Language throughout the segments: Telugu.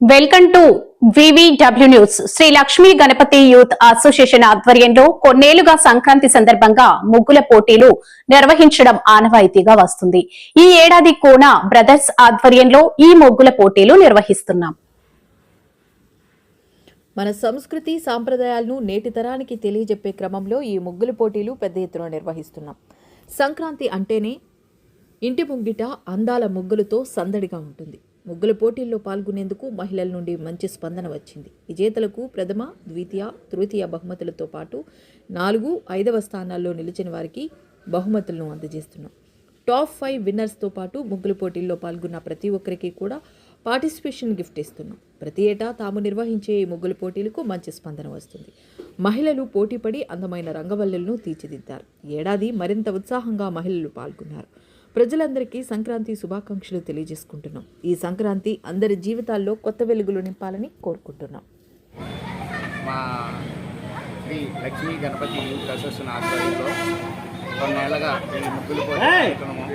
Welcome to VVW news Shri Lakshmi Ganapati youth association ఆధ్వర్యంలో కొన్నేళ్ళుగా సంక్రాంతి సందర్భంగా ముగ్గుల పోటీలు నిర్వహించడం ఆనవాయితీగా వస్తుంది. ఈ ఏడాది కోన బ్రదర్స్ ఆధ్వర్యంలో ఈ ముగ్గుల పోటీలు నిర్వహిస్తున్నాం. మన సంస్కృతి సాంప్రదాయాలను నేటి తరానికి తెలియజెప్పే క్రమంలో ఈ ముగ్గుల పోటీలు పెద్ద ఎత్తున నిర్వహిస్తున్నాం. సంక్రాంతి అంటేనే ఇంటి ముంగిట అందాల ముగ్గులతో సందడిగా ఉంటుంది. ముగ్గుల పోటీల్లో పాల్గొనేందుకు మహిళల నుండి మంచి స్పందన వచ్చింది. విజేతలకు ప్రథమ ద్వితీయ తృతీయ బహుమతులతో పాటు నాలుగు ఐదవ స్థానాల్లో నిలిచిన వారికి బహుమతులను అందజేస్తున్నాం. టాప్ ఫైవ్ విన్నర్స్తో పాటు ముగ్గుల పోటీల్లో పాల్గొన్న ప్రతి ఒక్కరికి కూడా పార్టిసిపేషన్ గిఫ్ట్ ఇస్తున్నాం. ప్రతి ఏటా తాము నిర్వహించే ఈ ముగ్గుల పోటీలకు మంచి స్పందన వస్తుంది. మహిళలు పోటీపడి అందమైన రంగవల్లులను తీర్చిదిద్దారు. ఏడాది మరింత ఉత్సాహంగా మహిళలు పాల్గొన్నారు. ప్రజలందరికీ సంక్రాంతి శుభాకాంక్షలు తెలియజేసుకుంటున్నాం. ఈ సంక్రాంతి అందరి జీవితాల్లో కొత్త వెలుగులు నింపాలని కోరుకుంటున్నాం. మా శ్రీ లక్ష్మీ గణపతి యూత్ అసోసియేషన్ ఆధ్వర్యంలో కొన్నేళ్ళుగా ఈ ముగ్గులు కార్యక్రమం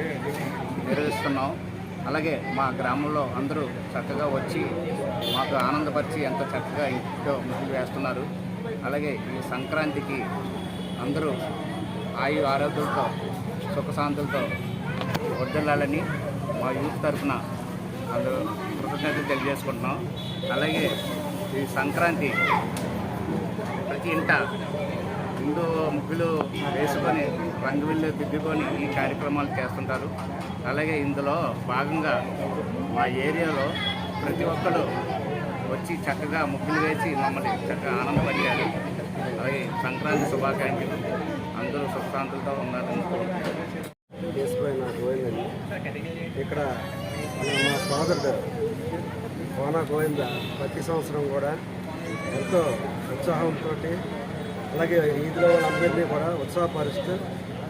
నిర్వహిస్తున్నాం. అలాగే మా గ్రామంలో అందరూ చక్కగా వచ్చి మాకు ఆనందపరిచి ఎంత చక్కగా ఇంట్లో ముగ్గులు వేస్తున్నారు. అలాగే ఈ సంక్రాంతికి అందరూ ఆయు ఆరోగ్యంతో సుఖశాంతులతో వర్దిల్లాలని మా యూత్ తరఫున అందరూ కృతజ్ఞతలు తెలియజేసుకుంటున్నాం. అలాగే ఈ సంక్రాంతి ప్రతి ఇంట ముందు ముగ్గులు వేసుకొని రంగువిల్లు దిద్దుకొని ఈ కార్యక్రమాలు చేస్తుంటారు. అలాగే ఇందులో భాగంగా మా ఏరియాలో ప్రతి ఒక్కరు వచ్చి చక్కగా ముగ్గులు వేసి మమ్మల్ని చక్కగా ఆనందపరిచారు. అలాగే సంక్రాంతి శుభాకాంక్షలు. అందరూ సుఖశాంతులతో ఉన్నారని ఇక్కడ మా ఫాదర్ గారు కోనా గోవింద ప్రతి సంవత్సరం కూడా ఎంతో ఉత్సాహంతో అలాగే ఈదిలో వాళ్ళందరినీ కూడా ఉత్సాహపరుస్తూ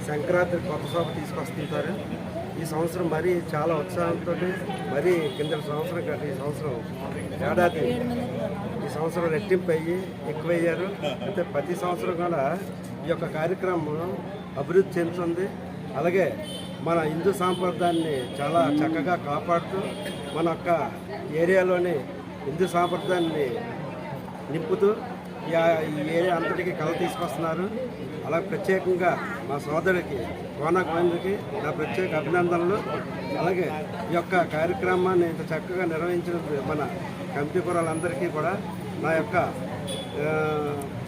సంక్రాంతి కొత్త సభ తీసుకొస్తుంటారు. ఈ సంవత్సరం మరీ చాలా ఉత్సాహంతో మరీ కింద సంవత్సరం కంటే ఈ సంవత్సరం ఏడాది ఈ సంవత్సరం రెట్టింపు అయ్యి ఎక్కువయ్యారు. అయితే ప్రతి సంవత్సరం కూడా ఈ యొక్క కార్యక్రమం అభివృద్ధి చెందుతుంది. అలాగే మన హిందూ సాంప్రదాయాన్ని చాలా చక్కగా కాపాడుతూ మన యొక్క ఏరియాలోని హిందూ సాంప్రదాయాన్ని నింపుతూ ఈ ఏరియా అంతటికి కళ తీసుకొస్తున్నారు. అలా ప్రత్యేకంగా మా సోదరుడికి కోన గోవిందకి నా ప్రత్యేక అభినందనలు. అలాగే ఈ యొక్క కార్యక్రమాన్ని ఇంత చక్కగా నిర్వహించిన మన కమిటీ కురాలందరికీ కూడా నా యొక్క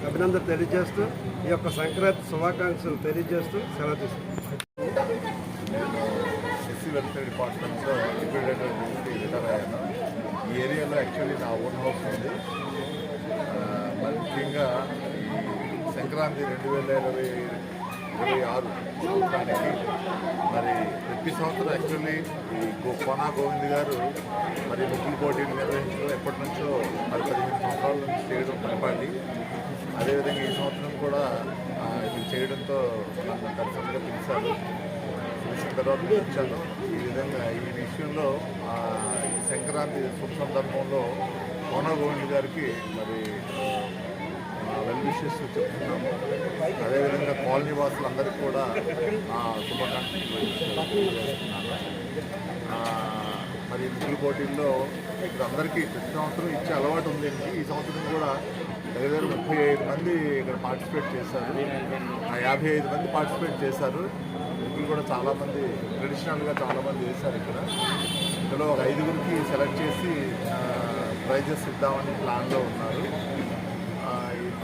అభినందన తెలియజేస్తూ ఈ యొక్క సంక్రాంతి శుభాకాంక్షలు తెలియజేస్తూ సెలవు తీసుకుంటాను వెల్ఫేర్ డిపార్ట్మెంట్లో రిపీటెడ్ రిటైర్ అయ్యాను. ఈ ఏరియాలో యాక్చువల్లీ నా ఓన్ హౌస్ ఉంది. మరి ముఖ్యంగా ఈ సంక్రాంతి రెండు వేల ఇరవై ఇరవై ఆరు సంవత్సరానికి మరి ప్రతి సంవత్సరం యాక్చువల్లీ ఈ గో- కోనా గోవింద్ గారు మరి ముగ్గుల పోటీలు నిర్వహించడం ఎప్పటి నుంచో మరి పదిహేను సంవత్సరాల నుంచి చేయడం పనిపాటి అదేవిధంగా ఈ సంవత్సరం కూడా ఇది చేయడంతో నన్ను కలిసిగా పిలిచారు తర్వాత వచ్చాను ఈ విధంగా ఈ విషయంలో ఈ సంక్రాంతి శుభ సందర్భంలో కోన గోవింద్ గారికి మరి వెల్ విషెస్ చెప్తున్నాము. అదేవిధంగా కాలనీ వాసులందరికీ కూడా శుభాకాంక్షలు మరి ముగ్గుల పోటీల్లో ఇక్కడ అందరికీ ప్రతి సంవత్సరం ఇచ్చే అలవాటు ఉంది. ఈ సంవత్సరం కూడా దగ్గర ముప్పై ఐదు మంది ఇక్కడ పార్టిసిపేట్ చేశారు. ఆ యాభై ఐదు మంది పార్టిసిపేట్ చేశారు. కూడా చాలామంది ట్రెడిషనల్గా చాలామంది వేశారు ఇక్కడ. ఇందులో ఒక ఐదుగురికి సెలెక్ట్ చేసి ప్రైజెస్ ఇద్దామని ప్లాన్లో ఉన్నారు.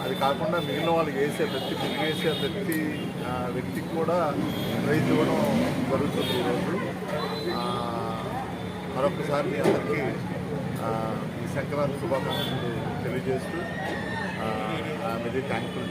అది కాకుండా మిగిలిన వాళ్ళకి వేసే ప్రతి ముగ్గు వేసే ప్రతి ఆ, వ్యక్తికి కూడా ప్రైజ్ ఇవ్వడం జరుగుతుంది ఈరోజు. మరొకసారి మీ అందరికీ ఈ సంక్రాంతి శుభాకాంక్షలు తెలియజేస్తూ వెరీ థ్యాంక్ఫుల్